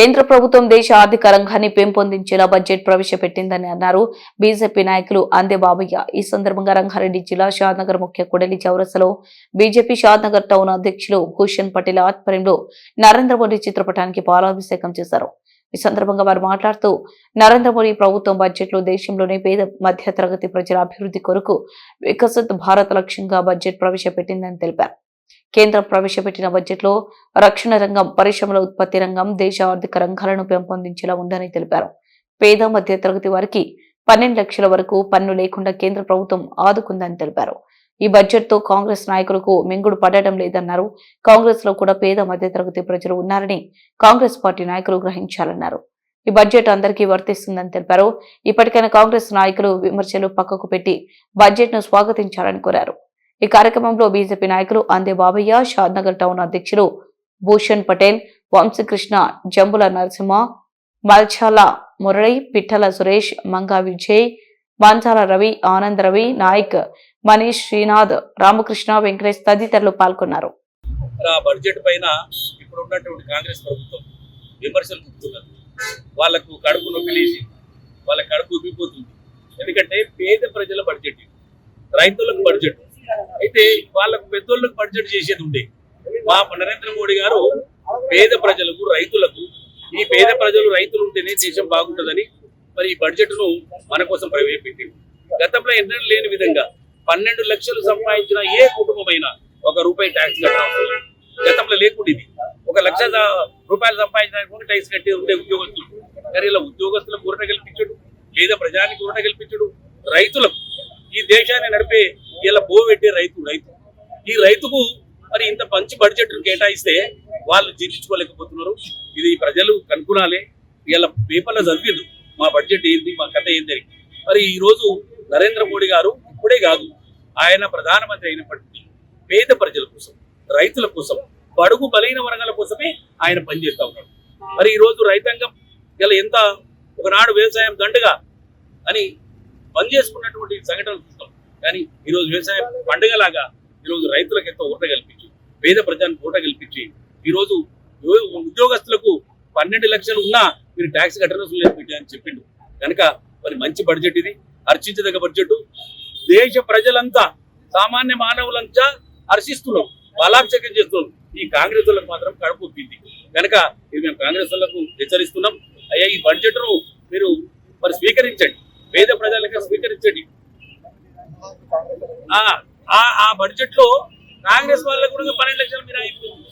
కేంద్ర ప్రభుత్వం దేశ ఆర్థిక రంగాన్ని పెంపొందించేలా బడ్జెట్ ప్రవేశపెట్టిందని అన్నారు. బీజేపీ నాయకులు అందే బాబయ్య ఈ సందర్భంగా రంగారెడ్డి జిల్లా షాద్నగర్ ముఖ్య కుడలి చౌరసలో బీజేపీ షాద్నగర్ టౌన్ అధ్యక్షులు భూషణ్ పటేల్ ఆధ్వర్యంలో నరేంద్ర మోడీ చిత్రపటానికి పాలాభిషేకం చేశారు. ఈ సందర్భంగా వారు మాట్లాడుతూ నరేంద్ర మోడీ ప్రభుత్వం బడ్జెట్లో దేశంలోని పేద మధ్య తరగతి ప్రజల అభివృద్ధి కొరకు వికసిత్ భారత్ లక్ష్యంగా బడ్జెట్ ప్రవేశపెట్టిందని తెలిపారు. కేంద్రం ప్రవేశపెట్టిన బడ్జెట్లో రక్షణ రంగం పరిశ్రమల ఉత్పత్తి రంగం దేశ ఆర్థిక రంగాలను పెంపొందించేలా ఉందని తెలిపారు. పేద మధ్య తరగతి వారికి పన్నెండు లక్షల వరకు పన్ను లేకుండా కేంద్ర ప్రభుత్వం ఆదుకుందని తెలిపారు. ఈ బడ్జెట్తో కాంగ్రెస్ నాయకులకు మింగుడు పడటం లేదన్నారు. కాంగ్రెస్లో కూడా పేద మధ్యతరగతి ప్రజలు ఉన్నారని కాంగ్రెస్ పార్టీ నాయకులు గ్రహించాలన్నారు. ఈ బడ్జెట్ అందరికీ వర్తిస్తుందని తెలిపారు. ఇప్పటికైనా కాంగ్రెస్ నాయకులు విమర్శలు పక్కకు పెట్టి బడ్జెట్ను స్వాగతించాలని కోరారు. ఈ కార్యక్రమంలో బీజేపీ నాయకులు అందే బాబయ్య షాద్నగర్ టౌన్ అధ్యక్షులు భూషణ్ పటేల్ వంశీకృష్ణ జంబుల నరసింహ మల్చాల మురళి పిట్టల సురేష్ మంగా విజయ్ మంచాల రవి ఆనంద్ రవి నాయక్ మనీష్ శ్రీనాథ్ రామకృష్ణ వెంకటేష్ తదితరులు పాల్గొన్నారు. ఆ బడ్జెట్ పైన ఇప్పుడు ఉన్నటువంటి కాంగ్రెస్ ప్రభుత్వం విమర్శలు చెప్తున్నారు వాళ్ళకు కడుపు నొప్పి వాళ్ళ కడుపు ఉబ్బిపోతుంది ఎందుకంటే పేద ప్రజల బడ్జెట్ రైతులకు బడ్జెట్. అయితే వాళ్ళకు పెద్దోళ్ళకు బడ్జెట్ చేసేది ఉండే. మా నరేంద్ర మోడీ గారు పేద ప్రజలకు రైతులకు ఈ పేద ప్రజలు రైతులు ఉంటేనే దేశం బాగుంటుందని మరి ఈ బడ్జెట్ను మన కోసం ప్రవేశపెట్టింది గతంలో ఎన్నడూ లేని విధంగా పన్నెండు లక్షలు సంపాదించిన ఏ కుటుంబమైనా ఒక రూపాయి ట్యాక్స్ కట్టాల్సి గతంలో లేకుండా ఒక లక్ష రూపాయలు సంపాదించడానికి ట్యాక్స్ కట్టి ఉండే ఉద్యోగస్తులు. కానీ ఇలా ఉద్యోగస్తులకు ఊరట కల్పించడు పేద ప్రజానికి ఊరట కల్పించడు రైతులకు ఈ దేశాన్ని నడిపే ఇలా బో పెట్టే రైతు రైతు. ఈ రైతుకు మరి ఇంత మంచి బడ్జెట్ కేటాయిస్తే వాళ్ళు జీర్ణించుకోలేకపోతున్నారు. ఇది ప్రజలు కనుక్కునాలే ఇలా పేపర్లో చదివిండు మా బడ్జెట్ ఏంది మా కథ ఏంది అని. మరి ఈ రోజు నరేంద్ర మోడీ గారు ఇప్పుడే కాదు ఆయన ప్రధానమంత్రి అయినప్పటికీ పేద ప్రజల కోసం రైతుల కోసం బడుగు బలైన వర్గాల కోసమే ఆయన పనిచేస్తూ ఉన్నాడు. మరి ఈ రోజు రైతాంగం ఇలా ఎంత ఒకనాడు వ్యవసాయం దండగా అని బంద్ చేసుకున్నటువంటి సంఘటనలు చూస్తాం. కానీ ఈ రోజు వ్యవసాయం పండుగలాగా ఈ రోజు రైతులకు ఎంతో ఊట కల్పించి పేద ప్రజానికి ఊట కల్పించి ఈరోజు ఉద్యోగస్తులకు పన్నెండు లక్షలు ఉన్నా మీరు ట్యాక్స్ కట్టనవసరం లేదు అని చెప్పిండు. కనుక మరి మంచి బడ్జెట్ ఇది. హర్షించదగ్గ బడ్జెట్ దేశ ప్రజలంతా సామాన్య మానవులంతా హర్షిస్తున్నాం బలాభిషేకం చేస్తున్నాం ఈ కాంగ్రెస్ వాళ్ళకు మాత్రం కడుపు ఒప్పింది కనుక ఇది మేము కాంగ్రెస్ వాళ్ళకు హెచ్చరిస్తున్నాం. అయ్యా ఈ బడ్జెట్ను మీరు మరి స్వీకరించండి. పేద ప్రజలకు స్వీకరించండి. ఆ బడ్జెట్లో కాంగ్రెస్ వాళ్ళకు కూడా పన్నెండు లక్షలు మీరు అయిపోయింది.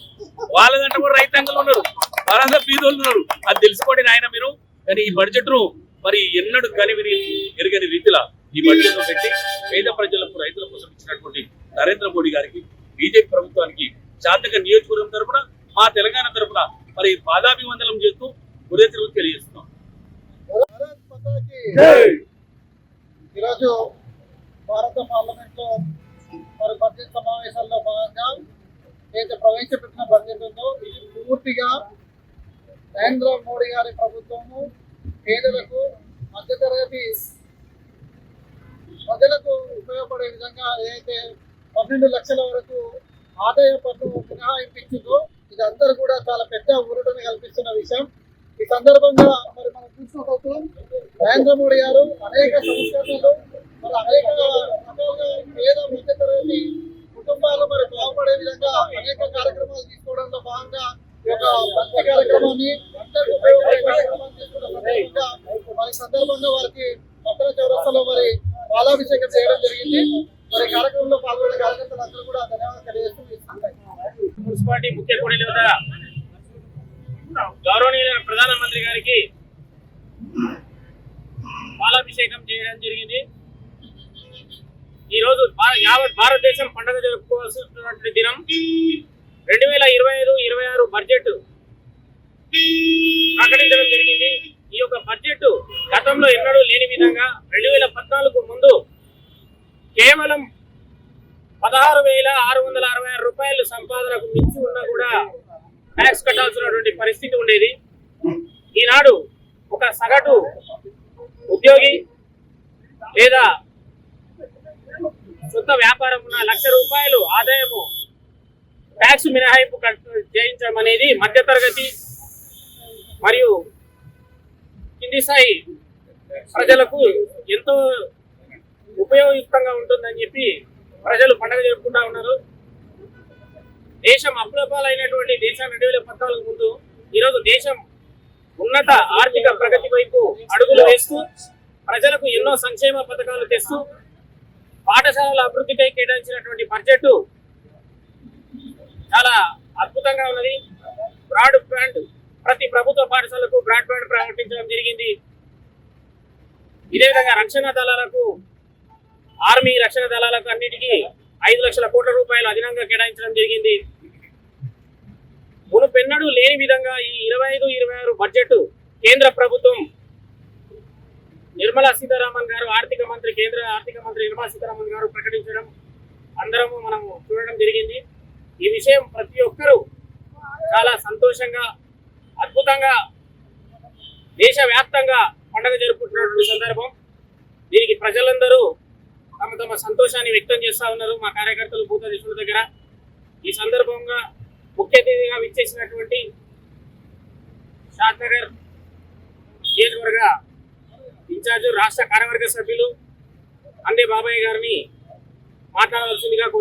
వాళ్ళదంటే కూడా రైతాంగంలో ఉన్నారు. వాళ్ళంతా బీదోళ్ళు ఉన్నారు. అది తెలుసుకోండి నాయన మీరు. కానీ ఈ బడ్జెట్ను మరి ఎన్నడూ కనివిని ఎరగని రీతిలో ఈ బడ్జెట్ను పెట్టి పేద ప్రజలకు రైతుల కోసం ఇచ్చినటువంటి నరేంద్ర మోడీ గారికి బీజేపీ ప్రభుత్వానికి శాంతక నియోజకవర్గం తరపున మా తెలంగాణ తరపున మరి పాదాభివందనం చేస్తూ ఉదయతిరుగు తెలియజేస్తున్నాం. ఈరోజు భారత పార్లమెంట్లో మరి బడ్జెట్ సమావేశాల్లో భాగంగా ఏదైతే ప్రవేశపెట్టిన బడ్జెట్ ఉందో ఇది పూర్తిగా నరేంద్ర మోడీ గారి ప్రభుత్వము పేదలకు మధ్యతరగతి ప్రజలకు ఉపయోగపడే విధంగా ఏదైతే పన్నెండు లక్షల వరకు ఆదాయ పన్ను మినహాయింపించిందో ఇది అందరూ కూడా చాలా పెద్ద ఊరటను కల్పిస్తున్న విషయం. ఈ సందర్భంగా మరి మనం చూసుకోవచ్చు నరేంద్ర మోడీ గారు అనేక సంస్కరణలు మరి అనేక రకాలుగా పేద మధ్యతరగతి కుటుంబాలు మరి బాగుపడే విధంగా అనేక కార్యక్రమాలు తీసుకోవడంలో భాగంగా ఒక యొక్క కార్యక్రమాన్ని అందరికీ ఉపయోగపడే కార్యక్రమాన్ని తీసుకున్న సందర్భంగా మరి ఈ సందర్భంగా వారికి పట్టణ చౌరస్తాలో మరి బాలాభిషేకం చేయడం జరిగింది. మరి కార్యక్రమంలో పాల్గొనే కార్యకర్తలందరూ కూడా ధన్యవాదాలు తెలియజేస్తూ మున్సిపాలిటీ ముఖ్య కూడలి వద్ద గౌరవనీయ ప్రధానమంత్రి గారికి పాలాభిషేకం చేయడం జరిగింది. ఈ రోజు యావత్ భారతదేశం పండుగ జరుపుకోవాల్సినటువంటి దినం రెండు వేల ఇరవై ఐదు ఇరవై ఆరు బడ్జెట్ ప్రకటించడం జరిగింది. ఈ యొక్క బడ్జెట్ గతంలో ఎన్నడూ లేని విధంగా రెండు వేల పద్నాలుగు ముందు కేవలం పదహారు వేల ఆరు వందల అరవై ఆరు రూపాయలు సంపాదనకు మించి ఉన్నా కూడా ట్యాక్స్ కట్టాల్సినటువంటి పరిస్థితి ఉండేది. ఈనాడు ఒక సగటు ఉద్యోగి లేదా సొంత వ్యాపారం లక్ష రూపాయలు ఆదాయము ట్యాక్స్ మినహాయింపు చేయించడం అనేది మధ్యతరగతి మరియు కింది స్థాయి ప్రజలకు ఎంతో ఉపయోగయుక్తంగా ఉంటుందని చెప్పి ప్రజలు పండగ జరుపుకుంటా ఉన్నారు. దేశం అప్రపాలైనటువంటి దేశాన్ని రెండు వేల పద్నాలుగు ముందు ఈరోజు దేశం ఉన్నత ఆర్థిక ప్రగతి వైపు అడుగులు వేస్తూ ప్రజలకు ఎన్నో సంక్షేమ పథకాలు తెస్తూ పాఠశాలల అభివృద్ధికై కేటాయించినటువంటి బడ్జెట్ చాలా అద్భుతంగా ఉన్నది. బ్రాడ్ బ్యాండ్ ప్రతి ప్రభుత్వ పాఠశాలకు బ్రాడ్ బ్యాండ్ ప్రకటించడం జరిగింది. ఇదే విధంగా రక్షణ దళాలకు ఆర్మీ రక్షణ దళాలకు అన్నిటికీ ఐదు లక్షల కోట్ల రూపాయలు అదనంగా కేటాయించడం జరిగింది. మునుపెన్నడూ లేని విధంగా ఈ ఇరవై ఐదు ఇరవై ఆరు బడ్జెట్ కేంద్ర ప్రభుత్వం నిర్మలా సీతారామన్ గారు ఆర్థిక మంత్రి కేంద్ర ఆర్థిక మంత్రి నిర్మలా సీతారామన్ గారు ప్రకటించడం అందరము మనం చూడడం జరిగింది. ఈ విషయం ప్రతి ఒక్కరూ చాలా సంతోషంగా అద్భుతంగా దేశవ్యాప్తంగా పండుగ జరుపుకుంటున్నటువంటి సందర్భం. దీనికి ప్రజలందరూ తమ తమ సంతోషాన్ని వ్యక్తం చేస్తూ ఉన్నారు మా కార్యకర్తలు భూతాధీశుల దగ్గర. ఈ సందర్భంగా ముఖ్య అతిథిగా విచ్చేసినటువంటి షాద్నగర్ నియోజకవర్గ ఇన్ఛార్జ్ రాష్ట్ర కార్యవర్గ సభ్యులు అందే బాబాయ్ గారిని మాట్లాడవలసిందిగా